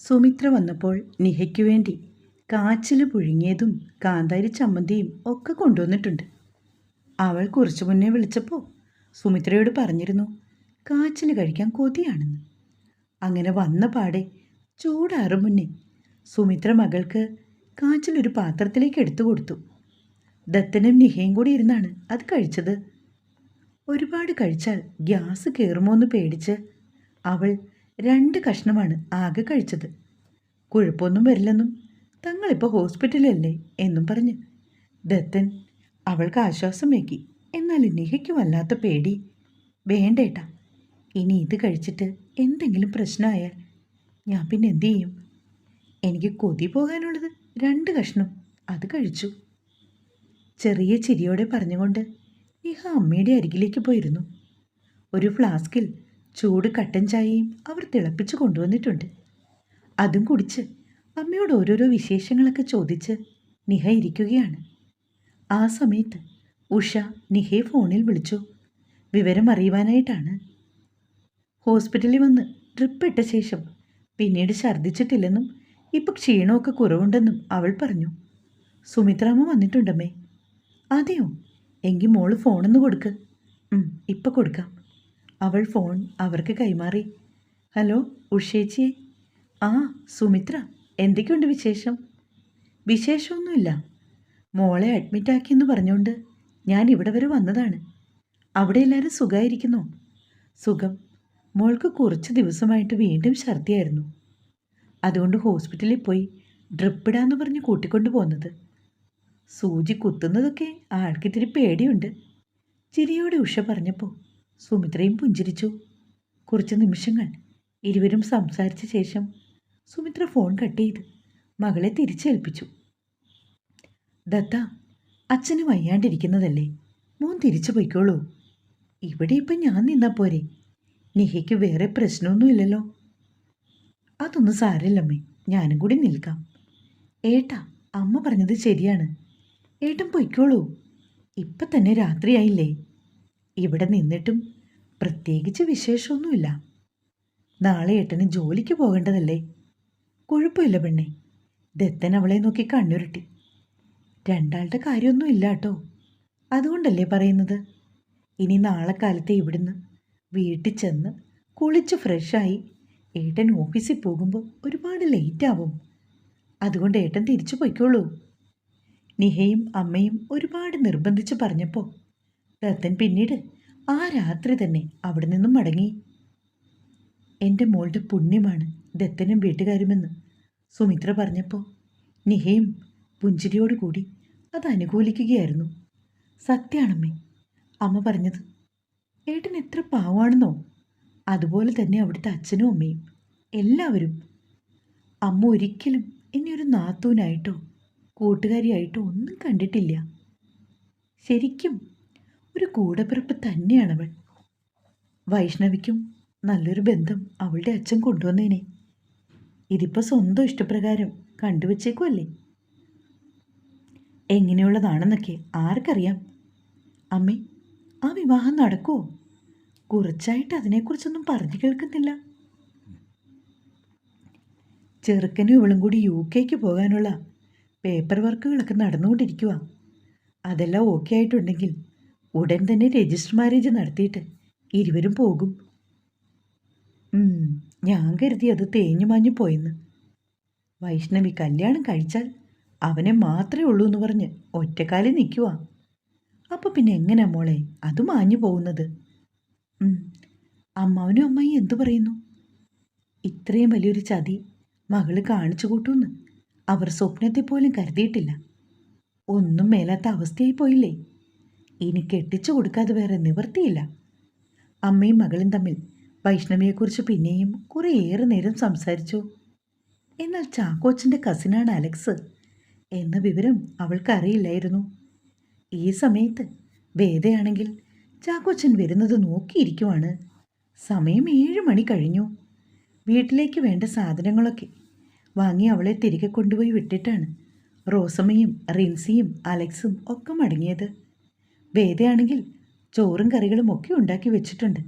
സുമിത്ര വന്നപ്പോൾ നിഹയ്ക്കു വേണ്ടി കാച്ചിൽ പുഴുങ്ങിയതും കാന്താരി ചമ്മന്തിയും ഒക്കെ കൊണ്ടുവന്നിട്ടുണ്ട്. അവൾ കുറച്ചു മുന്നേ വിളിച്ചപ്പോൾ സുമിത്രയോട് പറഞ്ഞിരുന്നു കാച്ചിൽ കഴിക്കാൻ കൊതിയാണെന്ന്. അങ്ങനെ വന്ന പാടെ ചൂടാറും മുന്നേ സുമിത്ര മകൾക്ക് കാച്ചിൽ ഒരു പാത്രത്തിലേക്ക് എടുത്തു കൊടുത്തു. ദത്തനും നിഹയും കൂടി ഇരുന്നാണ് അത് കഴിച്ചത്. ഒരുപാട് കഴിച്ചാൽ ഗ്യാസ് കയറുമോ എന്ന് പേടിച്ച് അവൾ രണ്ട് കഷ്ണമാണ് ആകെ കഴിച്ചത്. കുഴപ്പമൊന്നും വരില്ലെന്നും തങ്ങളിപ്പോൾ ഹോസ്പിറ്റലല്ലേ? എന്നും പറഞ്ഞ് ദത്തൻ അവൾക്ക് ആശ്വാസമേകി. എന്നാൽ നിഹയ്ക്ക് വല്ലാത്ത പേടി. വേണ്ടേട്ടാ ഇനി ഇത് കഴിച്ചിട്ട് എന്തെങ്കിലും പ്രശ്നമായാൽ ഞാൻ പിന്നെ എന്തു ചെയ്യും? എനിക്ക് കൊതി പോകാനുള്ളത് രണ്ട് കഷ്ണം അത് കഴിച്ചു. ചെറിയ ചിരിയോടെ പറഞ്ഞുകൊണ്ട് നിഹ അമ്മയുടെ അരികിലേക്ക് പോയിരുന്നു. ഒരു ഫ്ലാസ്കിൽ ചൂട് കട്ടൻ ചായയും അവർ തിളപ്പിച്ച് കൊണ്ടുവന്നിട്ടുണ്ട്. അതും കുടിച്ച് അമ്മയോട് ഓരോരോ വിശേഷങ്ങളൊക്കെ ചോദിച്ച് നിഹ ഇരിക്കുകയാണ്. ആ സമയത്ത് ഉഷ നിഹയെ ഫോണിൽ വിളിച്ചു. വിവരം അറിയുവാനായിട്ടാണ്. ഹോസ്പിറ്റലിൽ വന്ന് ഡ്രിപ്പ് ഇട്ട ശേഷം പിന്നീട് ഛർദ്ദിച്ചിട്ടില്ലെന്നും ഇപ്പം ക്ഷീണമൊക്കെ കുറവുണ്ടെന്നും അവൾ പറഞ്ഞു. സുമിത്രാമ്മ വന്നിട്ടുണ്ടമ്മേ. അതെയോ? എങ്കിൽ മോൾ ഫോണൊന്ന് കൊടുക്ക്. ഇപ്പം കൊടുക്കാം. അവൾ ഫോൺ അവർക്ക് കൈമാറി. ഹലോ ഉഷേച്ചി. ആ സുമിത്ര. എന്തൊക്കെയുണ്ട് വിശേഷം? വിശേഷമൊന്നുമില്ല. മോളെ അഡ്മിറ്റാക്കിയെന്ന് പറഞ്ഞുകൊണ്ട് ഞാൻ ഇവിടെ വരെ വന്നതാണ്. അവിടെ എല്ലാവരും സുഖമായിരിക്കുന്നോ സുഖം. മോൾക്ക് കുറച്ച് ദിവസമായിട്ട് വീണ്ടും ഛർദിയായിരുന്നു. അതുകൊണ്ട് ഹോസ്പിറ്റലിൽ പോയി ഡ്രിപ്പിടാന്ന് പറഞ്ഞ് കൂട്ടിക്കൊണ്ടു പോകുന്നത് സൂചി കുത്തുന്നതൊക്കെ ആൾക്കിത്തിരി പേടിയുണ്ട്. ചിരിയോടെ ഉഷ പറഞ്ഞപ്പോൾ സുമിത്രയും പുഞ്ചിരിച്ചു. കുറച്ച് നിമിഷങ്ങൾ ഇരുവരും സംസാരിച്ച ശേഷം സുമിത്ര ഫോൺ കട്ട് ചെയ്ത് മകളെ തിരിച്ചേൽപ്പിച്ചു. ദത്ത അച്ഛന് വയ്യാണ്ടിരിക്കുന്നതല്ലേ? മോൻ തിരിച്ചു പോയിക്കോളൂ. ഇവിടെ ഇപ്പം ഞാൻ നിന്നാ പോരെ? നിഹയ്ക്ക് വേറെ പ്രശ്നമൊന്നുമില്ലല്ലോ. അതൊന്നും സാരില്ലമ്മേ ഞാനും കൂടി നിൽക്കാം. ഏട്ടാ അമ്മ പറഞ്ഞത് ശരിയാണ്. ഏട്ടൻ പൊയ്ക്കോളൂ. ഇപ്പം തന്നെ രാത്രിയായില്ലേ. ഇവിടെ നിന്നിട്ടും പ്രത്യേകിച്ച് വിശേഷമൊന്നുമില്ല. നാളെ ഏട്ടന് ജോലിക്ക് പോകേണ്ടതല്ലേ? കുഴപ്പമില്ല പെണ്ണെ. ദത്തൻ അവളെ നോക്കി കണ്ണുരുട്ടി. രണ്ടാളുടെ കാര്യമൊന്നും ഇല്ല കേട്ടോ. അതുകൊണ്ടല്ലേ പറയുന്നത്? ഇനി നാളെ കാലത്തെ ഇവിടുന്ന് വീട്ടിൽ ചെന്ന് കുളിച്ച് ഫ്രഷായി ഏട്ടൻ ഓഫീസിൽ പോകുമ്പോൾ ഒരുപാട് ലേറ്റ് ആവും. അതുകൊണ്ട് ഏട്ടൻ തിരിച്ചു പോയിക്കോളൂ. നിഹയും അമ്മയും ഒരുപാട് നിർബന്ധിച്ച് പറഞ്ഞപ്പോൾ ദത്തൻ പിന്നീട് ആ രാത്രി തന്നെ അവിടെ നിന്നും മടങ്ങി. എന്റെ മോളുടെ പുണ്യമാണ് ദത്തനും വീട്ടുകാരുമെന്ന് സുമിത്ര പറഞ്ഞപ്പോൾ നിഹയും പുഞ്ചിരിയോടുകൂടി അത് അനുകൂലിക്കുകയായിരുന്നു. സത്യാണമ്മേ അമ്മ പറഞ്ഞത് ഏട്ടൻ എത്ര പാവാണെന്നോ അതുപോലെ തന്നെ അവിടുത്തെ അച്ഛനും അമ്മയും എല്ലാവരും അമ്മ ഒരിക്കലും എന്നെ ഒരു നാത്തൂനായിട്ടോ കൂട്ടുകാരിയായിട്ടോ ഒന്നും കണ്ടിട്ടില്ല. ശരിക്കും ഒരു കൂടപ്പിറപ്പ് തന്നെയാണവൾ വൈഷ്ണവിക്കും നല്ലൊരു ബന്ധം അവളുടെ അച്ഛൻ കൊണ്ടുവന്നേനെ. ഇതിപ്പോൾ സ്വന്തം ഇഷ്ടപ്രകാരം കണ്ടുവച്ചേക്കുമല്ലേ എങ്ങനെയുള്ളതാണെന്നൊക്കെ ആർക്കറിയാം? അമ്മേ ആ വിവാഹം നടക്കുമോ കുറച്ചായിട്ട് അതിനെക്കുറിച്ചൊന്നും പറഞ്ഞു കേൾക്കുന്നില്ല. ചെറുക്കനും ഇവളും കൂടി യു കെക്ക് പോകാനുള്ള പേപ്പർ വർക്കുകളൊക്കെ നടന്നുകൊണ്ടിരിക്കുക അതെല്ലാം ഓക്കെ ആയിട്ടുണ്ടെങ്കിൽ ഉടൻ തന്നെ രജിസ്റ്റർ മാരേജ് നടത്തിയിട്ട് ഇരുവരും പോകും. ഞാൻ കരുതി അത് തേഞ്ഞു മാഞ്ഞു പോയെന്ന്. വൈഷ്ണവി കല്യാണം കഴിച്ചാൽ അവനെ മാത്രമേ ഉള്ളൂ എന്ന് പറഞ്ഞ് ഒറ്റക്കാലിൽ നിൽക്കുക അപ്പോൾ പിന്നെ എങ്ങനെയാ മോളെ? അത് മാഞ്ഞു പോകുന്നത്. അമ്മാവനും അമ്മായി എന്തു പറയുന്നു? ഇത്രയും വലിയൊരു ചതി മകൾ കാണിച്ചു കൂട്ടുമെന്ന് അവർ സ്വപ്നത്തെ പോലും കരുതിയിട്ടില്ല. ഒന്നും മേലാത്ത അവസ്ഥയായി പോയില്ലേ? ഇനി കെട്ടിച്ചു കൊടുക്കാതെ വേറെ നിവർത്തിയില്ല അമ്മയും മകളും തമ്മിൽ വൈഷ്ണവിയെക്കുറിച്ച് പിന്നെയും കുറേയേറെ നേരം സംസാരിച്ചു. എന്നാൽ ചാക്കോച്ചന്റെ കസിനാണ് അലക്സ് എന്ന വിവരം അവൾക്കറിയില്ലായിരുന്നു ഈ സമയത്ത് വേദയാണെങ്കിൽ ചാക്കോച്ചൻ വരുന്നത് നോക്കിയിരിക്കുവാണ്. സമയം ഏഴ് മണി കഴിഞ്ഞു. വീട്ടിലേക്ക് വേണ്ട സാധനങ്ങളൊക്കെ വാങ്ങി അവളെ തിരികെ കൊണ്ടുപോയി വിട്ടിട്ടാണ് റോസമ്മയും റിൻസിയും അലക്സും ഒക്കെ മടങ്ങിയത്. വേദയാണെങ്കിൽ ചോറും കറികളും ഒക്കെ ഉണ്ടാക്കി വെച്ചിട്ടുണ്ട്.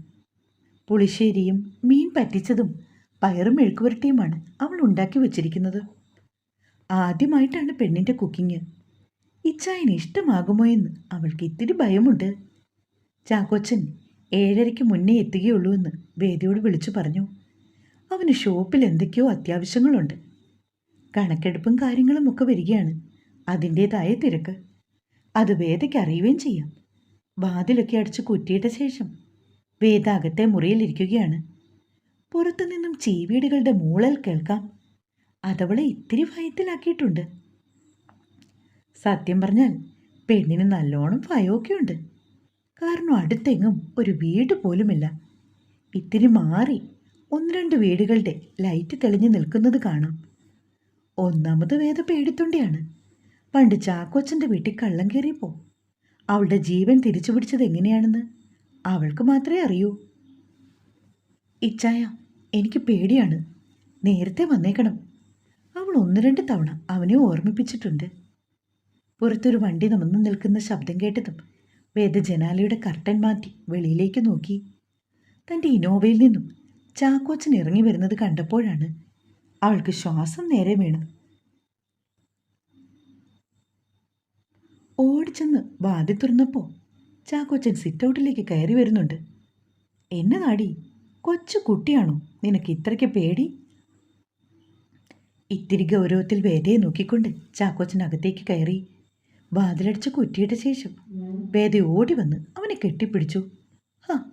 പുളിശ്ശേരിയും മീൻ പറ്റിച്ചതും പയറും മെഴുക്കുവരട്ടിയുമാണ് അവൾ ഉണ്ടാക്കി വെച്ചിരിക്കുന്നത്. ആദ്യമായിട്ടാണ് പെണ്ണിന്റെ കുക്കിങ് ഇച്ചായന് ഇഷ്ടമാകുമോ എന്ന് അവൾക്ക് ഇത്തിരി ഭയമുണ്ട്. ചാക്കോച്ചൻ ഏഴരയ്ക്ക് മുന്നേ എത്തുകയുള്ളൂ എന്ന് വേദിയോട് വിളിച്ചു പറഞ്ഞു. അവന് ഷോപ്പിൽ എന്തൊക്കെയോ അത്യാവശ്യങ്ങളുണ്ട്. കണക്കെടുപ്പും കാര്യങ്ങളും ഒക്കെ വരികയാണ്. അതിന്റേതായ തിരക്ക്. അത് വേദയ്ക്ക് അറിയുകയും ചെയ്യാം. വാതിലൊക്കെ അടിച്ച് കുറ്റിയിട്ട ശേഷം വേദ അകത്തെ മുറിയിലിരിക്കുകയാണ് പുറത്തു നിന്നും ചീവീടുകളുടെ മൂളൽ കേൾക്കാം. അതവളെ ഇത്തിരി ഭയത്തിലാക്കിയിട്ടുണ്ട്. സത്യം പറഞ്ഞാൽ പെണ്ണിന് നല്ലോണം ഭയമൊക്കെയുണ്ട്. കാരണം അടുത്തെങ്ങും ഒരു വീട് പോലുമില്ല. ഇത്തിരി മാറി ഒന്ന് രണ്ട് വീടുകളുടെ ലൈറ്റ് തെളിഞ്ഞു നിൽക്കുന്നത് കാണാം. ഒന്നാമത് വേദ പേടിത്തൊണ്ടിയാണ്. പണ്ട് ചാക്കോച്ചന്റെ വീട്ടിൽ കള്ളം കയറിയപ്പോൾ അവളുടെ ജീവൻ തിരിച്ചു പിടിച്ചത് എങ്ങനെയാണെന്ന് അവൾക്ക് മാത്രമേ അറിയൂ. ഇച്ചായ എനിക്ക് പേടിയാണ്. നേരത്തെ വന്നേക്കണം. അവൾ ഒന്ന് രണ്ട് തവണ അവനെ ഓർമ്മിപ്പിച്ചിട്ടുണ്ട്. പുറത്തൊരു വണ്ടി നമന്നു നിൽക്കുന്ന ശബ്ദം കേട്ടതും വേദ ജനാലയുടെ കർട്ടൻ മാറ്റി വെളിയിലേക്ക് നോക്കി. തന്റെ ഇനോവയിൽ നിന്നും ചാക്കോച്ചൻ ഇറങ്ങി വരുന്നത് കണ്ടപ്പോഴാണ് അവൾക്ക് ശ്വാസം നേരെ വീണത്. ഓടിച്ചെന്ന് വാതി തുറന്നപ്പോൾ ചാക്കോച്ചൻ സിറ്റൗട്ടിലേക്ക് കയറി വരുന്നുണ്ട്. എന്നെ നാടി കൊച്ചു കുട്ടിയാണോ? നിനക്ക് ഇത്രയ്ക്ക് പേടി? ഇത്തിരി ഗൗരവത്തിൽ വേദയെ നോക്കിക്കൊണ്ട് ചാക്കോച്ചൻ അകത്തേക്ക് കയറി വാതിലടിച്ച് കുറ്റിയിട്ട ശേഷം വേദ ഓടി വന്ന് അവനെ കെട്ടിപ്പിടിച്ചു. ഹാ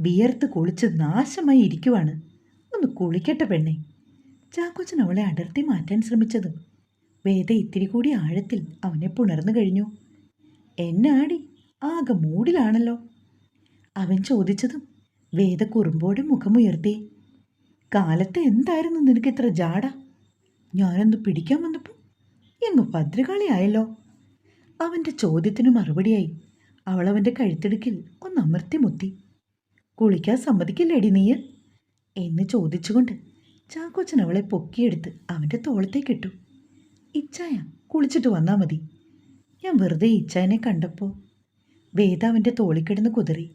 വിയർത്ത് കുളിച്ച് നാശമായി ഇരിക്കുവാണ്. ഒന്ന് കുളിക്കട്ടെ പെണ്ണെ. ചാക്കോച്ചൻ അവളെ അടർത്തി മാറ്റാൻ ശ്രമിച്ചതും വേദ ഇത്തിരി കൂടി ആഴത്തിൽ അവനെ പുണർന്നു കഴിഞ്ഞു. എന്നാടി? ആകെ മൂടിലാണല്ലോ? അവൻ ചോദിച്ചതും വേദ കുറുമ്പോടെ മുഖമുയർത്തി. കാലത്ത് എന്തായിരുന്നു നിനക്ക് ഇത്ര ജാട? ഞാനൊന്ന് പിടിക്കാൻ വന്നപ്പോൾ എങ്ങ് ഭദ്രകാളിയായല്ലോ? അവന്റെ ചോദ്യത്തിന് മറുപടിയായി അവൾ അവന്റെ കഴുത്തിടുക്കിൽ ഒന്ന് അമർത്തി മുത്തി. കുളിക്കാൻ സമ്മതിക്കില്ലേടി നീ എന്ന് ചോദിച്ചുകൊണ്ട് ചാക്കോച്ചൻ അവളെ പൊക്കിയെടുത്ത് അവന്റെ തോളത്തേക്കിട്ടു. ഇച്ചായ കുളിച്ചിട്ട് വന്നാൽ മതി. ഞാൻ വെറുതെ ഇച്ചായനെ കണ്ടപ്പോൾ വേദ അവന്റെ തോളിക്കിടന്ന് കുതിറി.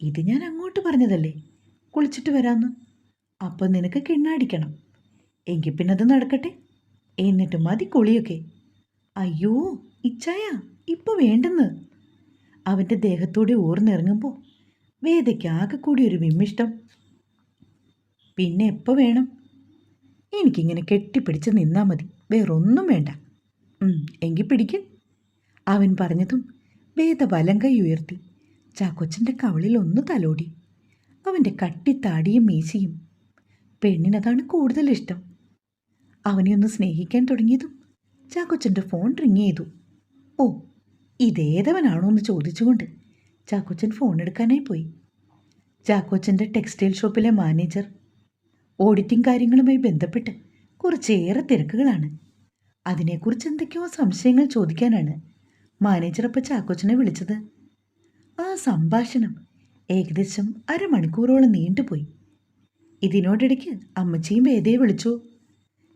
ഇത് ഞാൻ അങ്ങോട്ട് പറഞ്ഞതല്ലേ? കുളിച്ചിട്ട് വരാമെന്ന് അപ്പം നിനക്ക് കിണ്ണാടിക്കണം. എങ്കിൽ പിന്നെ അത് നടക്കട്ടെ. എന്നിട്ട് മതി കുളിയൊക്കെ. അയ്യോ ഇച്ചായ ഇപ്പോൾ വേണ്ടെന്ന്. അവന്റെ ദേഹത്തൂടെ ഊർന്നിറങ്ങുമ്പോൾ വേദയ്ക്ക് ആകെ കൂടി ഒരു വിമ്മിഷ്ടം. പിന്നെ എപ്പോൾ വേണം? എനിക്കിങ്ങനെ കെട്ടിപ്പിടിച്ച് നിന്നാൽ മതി. വേറൊന്നും വേണ്ട. എങ്കിൽ പിടിക്ക്. അവൻ പറഞ്ഞതും വേദ വലം കൈ ഉയർത്തി. ചാക്കൊച്ചന്റെ കവളിൽ ഒന്ന് തലോടി. അവന്റെ കട്ടിത്താടിയും മീശയും. പെണ്ണിനതാണ് കൂടുതൽ ഇഷ്ടം. അവനെ ഒന്ന് സ്നേഹിക്കാൻ തുടങ്ങിയതും ചാക്കൊച്ചന്റെ ഫോൺ റിങ് ചെയ്തു. ഓ ഇതേതവനാണോ എന്ന് ചോദിച്ചുകൊണ്ട് ചാക്കോച്ചൻ ഫോൺ എടുക്കാനായി പോയി. ചാക്കോച്ചന്റെ ടെക്സ്റ്റൈൽ ഷോപ്പിലെ മാനേജർ ഓഡിറ്റിംഗ് കാര്യങ്ങളുമായി ബന്ധപ്പെട്ട് കുറച്ചേറെ തിരക്കുകളാണ്. അതിനെക്കുറിച്ച് എന്തൊക്കെയോ സംശയങ്ങൾ ചോദിക്കാനാണ് മാനേജർ അപ്പ ചാക്കോച്ചനെ വിളിച്ചത്. ആ സംഭാഷണം ഏകദേശം അരമണിക്കൂറോളം നീണ്ടുപോയി. ഇതിനോടിടയ്ക്ക് അമ്മച്ചിയും വേദയെ വിളിച്ചു.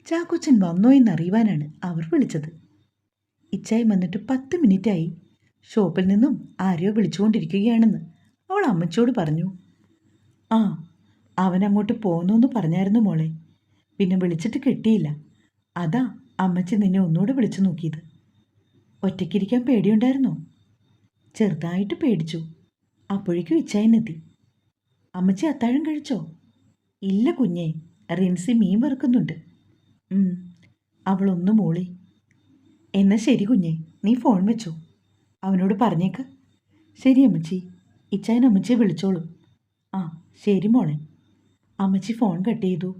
ചാക്കോച്ചൻ വന്നോ എന്നറിയുവാനാണ് അവർ വിളിച്ചത്. ഇച്ചായി വന്നിട്ട് പത്ത് മിനിറ്റായി. ഷോപ്പിൽ നിന്നും ആരെയോ വിളിച്ചുകൊണ്ടിരിക്കുകയാണെന്ന് അവൾ അമ്മച്ചിയോട് പറഞ്ഞു. ആ അവൻ അങ്ങോട്ട് പോന്നോന്ന് പറഞ്ഞായിരുന്നു മോളെ. പിന്നെ വിളിച്ചിട്ട് കിട്ടിയില്ല. അതാ അമ്മച്ചി നിന്നെ ഒന്നുകൂടെ വിളിച്ചു നോക്കിയത്. ഒറ്റയ്ക്കിരിക്കാൻ പേടിയുണ്ടായിരുന്നോ? ചെറുതായിട്ട് പേടിച്ചു. അപ്പോഴേക്കും ഇച്ചായനെത്തി. അമ്മച്ചി അത്താഴം കഴിച്ചോ? ഇല്ല കുഞ്ഞേ റിൻസി മീൻ വറുക്കുന്നുണ്ട്. അവളൊന്നു മോളി. എന്നാൽ എന്നാ ശരി കുഞ്ഞേ നീ ഫോൺ വെച്ചോ. അവനോട് പറഞ്ഞേക്ക്. ശരി അമ്മച്ചി ഇച്ചായൻ അമ്മച്ചിയെ വിളിച്ചോളൂ. ആ ശരി മോളെ. അമ്മച്ചി ഫോൺ കട്ട് ചെയ്തു.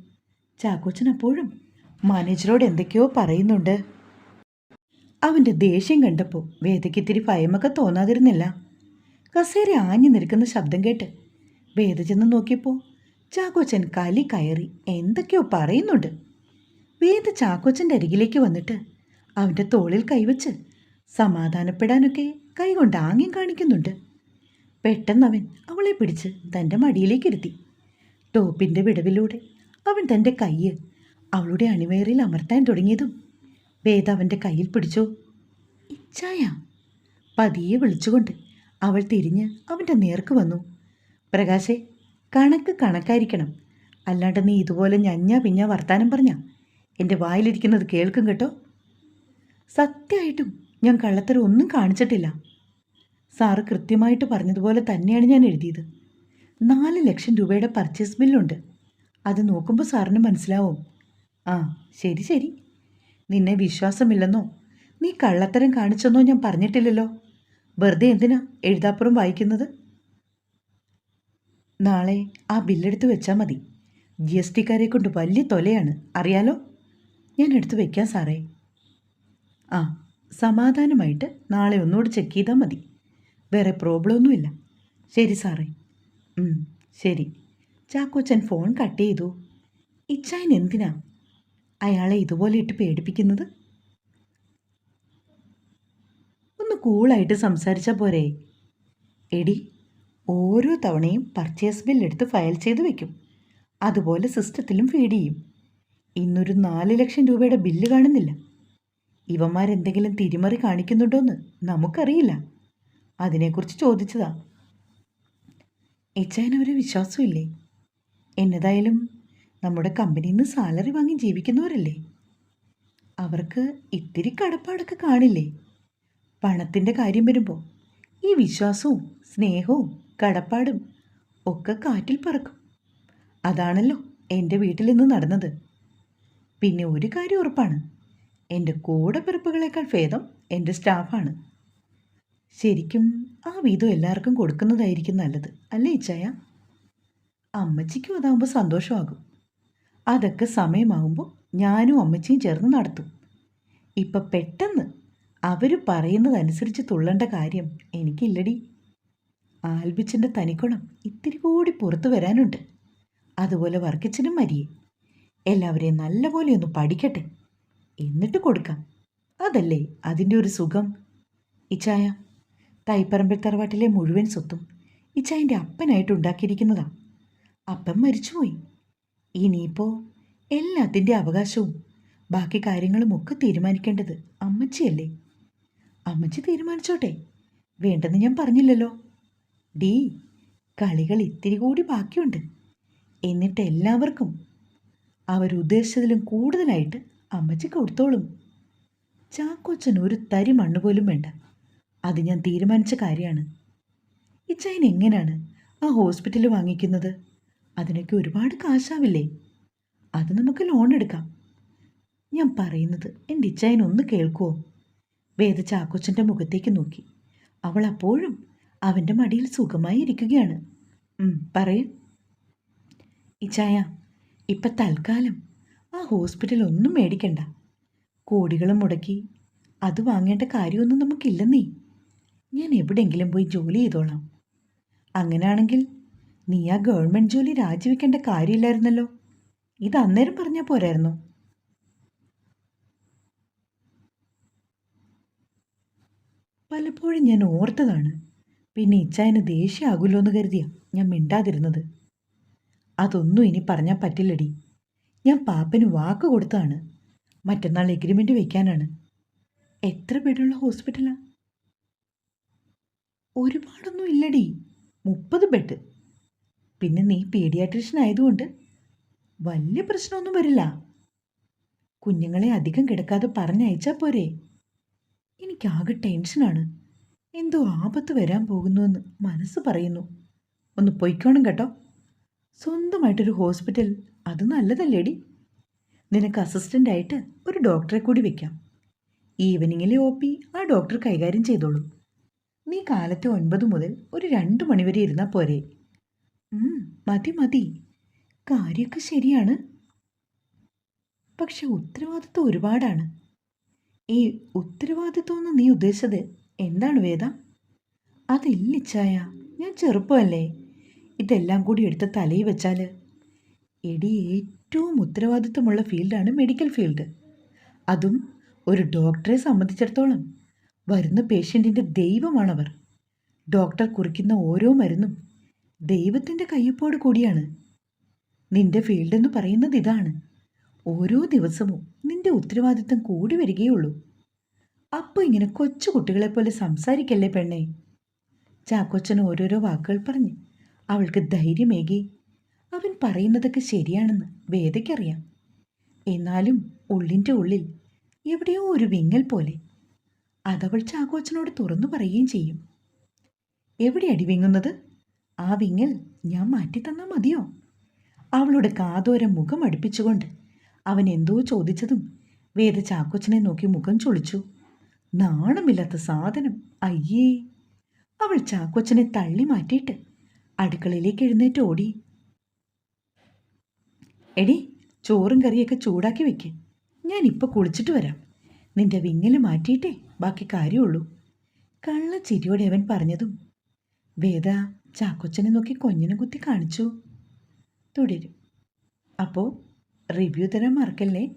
ചാക്കോച്ചൻ അപ്പോഴും മാനേജറോട് എന്തൊക്കെയോ പറയുന്നുണ്ട്. അവന്റെ ദേഷ്യം കണ്ടപ്പോൾ വേദയ്ക്ക് ഇത്തിരി ഭയമൊക്കെ തോന്നാതിരുന്നില്ല. കസേര ആഞ്ഞു നിൽക്കുന്ന ശബ്ദം കേട്ട് വേദ ചെന്ന് നോക്കിയപ്പോൾ ചാക്കോച്ചൻ കലി കയറി എന്തൊക്കെയോ പറയുന്നുണ്ട്. വേദ ചാക്കോച്ചന്റെ അരികിലേക്ക് വന്നിട്ട് അവന്റെ തോളിൽ കൈവച്ച് സമാധാനപ്പെടാനൊക്കെ കൈകൊണ്ട് ആംഗ്യം കാണിക്കുന്നുണ്ട്. പെട്ടെന്ന് അവൻ അവളെ പിടിച്ച് തന്റെ മടിയിലേക്ക് ഇരുത്തി. ടോപ്പിന്റെ വിടവിലൂടെ അവൻ തന്റെ കയ്യ് അവളുടെ അണിവയറിൽ അമർത്താൻ തുടങ്ങിയതും വേദ അവന്റെ കയ്യിൽ പിടിച്ചു. ഇച്ചായ പതിയെ വിളിച്ചുകൊണ്ട് അവൾ തിരിഞ്ഞ് അവന്റെ നേർക്ക് വന്നു. പ്രകാശേ കണക്ക് കണക്കായിരിക്കണം. അല്ലാണ്ട് നീ ഇതുപോലെ ഞഞ്ഞ പിഞ്ഞ വർത്താനം പറഞ്ഞ എന്റെ വായിലിരിക്കുന്നത് കേൾക്കും കേട്ടോ. സത്യമായിട്ടും ഞാൻ കള്ളത്തരം ഒന്നും കാണിച്ചിട്ടില്ല. സാറ് കൃത്യമായിട്ട് പറഞ്ഞതുപോലെ തന്നെയാണ് ഞാൻ എഴുതിയത്. നാല് ലക്ഷം രൂപയുടെ പർച്ചേസ് ബില്ലുണ്ട് അത് നോക്കുമ്പോൾ സാറിന് മനസ്സിലാവും. ആ ശരി ശരി. നിന്നെ വിശ്വാസമില്ലെന്നോ? നീ കള്ളത്തരം കാണിച്ചെന്നോ ഞാൻ പറഞ്ഞിട്ടില്ലല്ലോ. വെറുതെ എന്തിനാ എഴുതാപ്പുറം വായിക്കുന്നത്? നാളെ ആ ബില്ലെടുത്ത് വെച്ചാൽ മതി. ജി എസ് ടിക്കാരെ കൊണ്ട് വലിയ തൊലയാണ്. അറിയാലോ? ഞാൻ എടുത്തു വയ്ക്കാം സാറേ. ആ സമാധാനമായിട്ട് നാളെ ഒന്നുകൂടി ചെക്ക് ചെയ്താൽ മതി. വേറെ പ്രോബ്ലം ഒന്നുമില്ല. ശരി സാറേ. ശരി. ചാക്കോച്ചൻ ഫോൺ കട്ട് ചെയ്തു. ഇച്ചായൻ എന്തിനാ? അയാളെ ഇതുപോലെ ഇട്ട് പേടിപ്പിക്കുന്നത്? ഒന്ന് കൂളായിട്ട് സംസാരിച്ചാൽ പോരെ. എടി ഓരോ തവണയും പർച്ചേസ് ബിൽ എടുത്ത് ഫയൽ ചെയ്ത് വെക്കും. അതുപോലെ സിസ്റ്റത്തിലും ഫീഡ് ചെയ്യും. ഇന്നൊരു നാല് ലക്ഷം രൂപയുടെ ബില്ല് കാണുന്നില്ല. ഇവന്മാരെന്തെങ്കിലും തിരിമറി കാണിക്കുന്നുണ്ടോന്ന് നമുക്കറിയില്ല. അതിനെക്കുറിച്ച് ചോദിച്ചതാ. എച്ചായനൊരു വിശ്വാസമില്ലേ എന്നതായാലും നമ്മുടെ കമ്പനിയിൽ നിന്ന് സാലറി വാങ്ങി ജീവിക്കുന്നവരല്ലേ? അവർക്ക് ഇത്തിരി കടപ്പാടൊക്കെ കാണില്ലേ? പണത്തിന്റെ കാര്യം വരുമ്പോൾ ഈ വിശ്വാസവും സ്നേഹവും കടപ്പാടും ഒക്കെ കാറ്റിൽ പറക്കും. അതാണല്ലോ എന്റെ വീട്ടിൽ നിന്ന് നടന്നത്. പിന്നെ ഒരു കാര്യം ഉറപ്പാണ്. എന്റെ കൂടെ പിറപ്പുകളേക്കാൾ ഭേദം എന്റെ സ്റ്റാഫാണ്. ശരിക്കും ആ വീതം എല്ലാവർക്കും കൊടുക്കുന്നതായിരിക്കും നല്ലത് അല്ലേ ഇച്ചായ? അമ്മച്ചിക്കും അതാകുമ്പോൾ സന്തോഷമാകും. അതൊക്കെ സമയമാകുമ്പോൾ ഞാനും അമ്മച്ചിയും ചേർന്ന് നടത്തും. ഇപ്പം പെട്ടെന്ന് അവർ പറയുന്നതനുസരിച്ച് തുള്ളേണ്ട കാര്യം എനിക്കില്ലടി. ആൽബിച്ചിന്റെ തനിക്കുണം ഇത്തിരി കൂടി പുറത്തു വരാനുണ്ട്. അതുപോലെ വർക്കിച്ചിനും മരിയെ. എല്ലാവരെയും നല്ലപോലെ ഒന്ന് പഠിക്കട്ടെ. എന്നിട്ട് കൊടുക്കാം. അതല്ലേ അതിന്റെ ഒരു സുഖം. ഇച്ചായ തൈപ്പറമ്പിൽ തറവാട്ടിലെ മുഴുവൻ സ്വത്തും ഇച്ചായന്റെ അപ്പനായിട്ട് ഉണ്ടാക്കിയിരിക്കുന്നതാ. അപ്പൻ മരിച്ചുപോയി. ഇനിയിപ്പോൾ എല്ലാത്തിന്റെ അവകാശവും ബാക്കി കാര്യങ്ങളും ഒക്കെ തീരുമാനിക്കേണ്ടത് അമ്മച്ചിയല്ലേ? അമ്മച്ചി തീരുമാനിച്ചോട്ടെ. വേണ്ടെന്ന് ഞാൻ പറഞ്ഞില്ലല്ലോ. ഡീ കളികൾ ഇത്തിരി കൂടി ബാക്കിയുണ്ട്. എന്നിട്ട് എല്ലാവർക്കും അവരുദ്ദേശിച്ചതിലും കൂടുതലായിട്ട് അമ്മച്ചി കൊടുത്തോളും. ചാക്കോച്ചൻ ഒരു തരി മണ്ണ് പോലും വേണ്ട. അത് ഞാൻ തീരുമാനിച്ച കാര്യമാണ്. ഇച്ചായൻ എങ്ങനെയാണ് ആ ഹോസ്പിറ്റൽ വാങ്ങിക്കുന്നത്? അതിനൊക്കെ ഒരുപാട് കാശാവില്ലേ? അത് നമുക്ക് ലോൺ എടുക്കാം. ഞാൻ പറയുന്നത് എന്റെ ഇച്ചായൻ ഒന്ന് കേൾക്കുമോ വേദ ചാക്കോച്ചന്റെ മുഖത്തേക്ക് നോക്കി. അവൾ അപ്പോഴും അവന്റെ മടിയിൽ സുഖമായി ഇരിക്കുകയാണ്. പറയ. ഇച്ചായ ഇപ്പം തൽക്കാലം ആ ഹോസ്പിറ്റൽ ഒന്നും മേടിക്കണ്ട. കോടികളും മുടക്കി അത് വാങ്ങേണ്ട കാര്യമൊന്നും നമുക്കില്ലെന്നേ. ഞാൻ എവിടെയെങ്കിലും പോയി ജോലി ചെയ്തോളാം. അങ്ങനെയാണെങ്കിൽ നീ ആ ഗവൺമെന്റ് ജോലി രാജിവെക്കേണ്ട കാര്യമില്ലായിരുന്നല്ലോ. ഇത് അന്നേരം പറഞ്ഞാൽ പോരായിരുന്നു. പലപ്പോഴും ഞാൻ ഓർത്തതാണ് പിന്നെ ഇച്ചായന് ദേഷ്യമാകുമല്ലോ എന്ന് കരുതിയാ ഞാൻ മിണ്ടാതിരുന്നത്. അതൊന്നും ഇനി പറഞ്ഞാൽ പറ്റില്ലടി. ഞാൻ പാപ്പന് വാക്ക് കൊടുത്താണ് മറ്റന്നാൾ എഗ്രിമെന്റ് വയ്ക്കാനാണ് എത്ര ബെഡുള്ള ഹോസ്പിറ്റലാ ഒരുപാടൊന്നും ഇല്ലടി. മുപ്പത് ബെഡ് പിന്നെ നീ പീഡിയാട്രീഷ്യൻ ആയതുകൊണ്ട് വലിയ പ്രശ്നമൊന്നും വരില്ല. കുഞ്ഞുങ്ങളെ അധികം കിടക്കാതെ പറഞ്ഞയച്ചാൽ പോരെ. എനിക്കാകെ ടെൻഷനാണ് എന്തോ ആപത്ത് വരാൻ പോകുന്നുവെന്ന് മനസ്സ് പറയുന്നു. ഒന്ന് പൊയ്ക്കോണം കേട്ടോ. സ്വന്തമായിട്ടൊരു ഹോസ്പിറ്റൽ അത് നല്ലതല്ലേടി? നിനക്ക് അസിസ്റ്റന്റായിട്ട് ഒരു ഡോക്ടറെ കൂടി വെക്കാം. ഈവനിങ്ങിലെ ഒ പി ആ ഡോക്ടർ കൈകാര്യം ചെയ്തോളും. നീ കാലത്തെ ഒൻപത് മുതൽ ഒരു രണ്ട് മണിവരെ ഇരുന്നാൽ പോരെ. മതി മതി. കാര്യമൊക്കെ ശരിയാണ്. പക്ഷെ ഉത്തരവാദിത്വം ഒരുപാടാണ്. ഈ ഉത്തരവാദിത്വം എന്ന് നീ ഉദ്ദേശിച്ചത് എന്താണ് വേദ? അതില്ലിച്ചായ ഞാൻ ചെറുപ്പമല്ലേ. ഇതെല്ലാം കൂടി എടുത്ത് തലയിൽ വെച്ചാൽ എടി ഏറ്റവും ഉത്തരവാദിത്വമുള്ള ഫീൽഡാണ് മെഡിക്കൽ ഫീൽഡ്. അതും ഒരു ഡോക്ടറെ സംബന്ധിച്ചിടത്തോളം. വരുന്ന പേഷ്യന്റിന്റെ ദൈവമാണവർ. ഡോക്ടർ കുറിക്കുന്ന ഓരോ മരുന്നും ദൈവത്തിന്റെ കയ്യൊപ്പോട് കൂടിയാണ്. നിന്റെ ഫീൽഡ് എന്ന് പറയുന്നത് ഇതാണ്. ഓരോ ദിവസവും നിന്റെ ഉത്തരവാദിത്തം കൂടി വരികയുള്ളൂ. അപ്പോൾ ഇങ്ങനെ കൊച്ചു കുട്ടികളെപ്പോലെ സംസാരിക്കല്ലേ പെണ്ണേ? ചാക്കോച്ചൻ ഓരോരോ വാക്കുകൾ പറഞ്ഞ് അവൾക്ക് ധൈര്യമേകി അവൻ പറയുന്നതൊക്കെ ശരിയാണെന്ന് വേദയ്ക്കറിയാം. എന്നാലും ഉള്ളിന്റെ ഉള്ളിൽ എവിടെയോ ഒരു വിങ്ങൽ പോലെ അതവൾ ചാക്കോച്ചനോട് തുറന്നു പറയുകയും ചെയ്യും. എവിടെയടി വിങ്ങുന്നത്? ആ വിങ്ങൽ ഞാൻ മാറ്റിത്തന്നാൽ മതിയോ? അവളുടെ കാതോരം മുഖം അടുപ്പിച്ചുകൊണ്ട് അവൻ എന്തോ ചോദിച്ചതും വേദ ചാക്കോച്ചനെ നോക്കി മുഖം ചൊളിച്ചു. നാണമില്ലാത്ത സാധനം അയ്യേ. അവൾ ചാക്കോച്ചനെ തള്ളി മാറ്റിയിട്ട് അടുക്കളയിലേക്ക് എഴുന്നേറ്റ് ഓടി. എടി ചോറും കറിയൊക്കെ ചൂടാക്കി വെക്ക്. ഞാനിപ്പോൾ കുളിച്ചിട്ട് വരാം. നിന്റെ വിങ്ങൽ മാറ്റിയിട്ടേ ബാക്കി കാര്യമുള്ളൂ. കള്ള ചിരിയോടെ അവൻ പറഞ്ഞതും വേദ ചാക്കൊച്ചനെ നോക്കി കൊഞ്ഞിനെ കുത്തി കാണിച്ചു. തുടരും. അപ്പോൾ റിവ്യൂ തരാൻ മറക്കല്ലേ?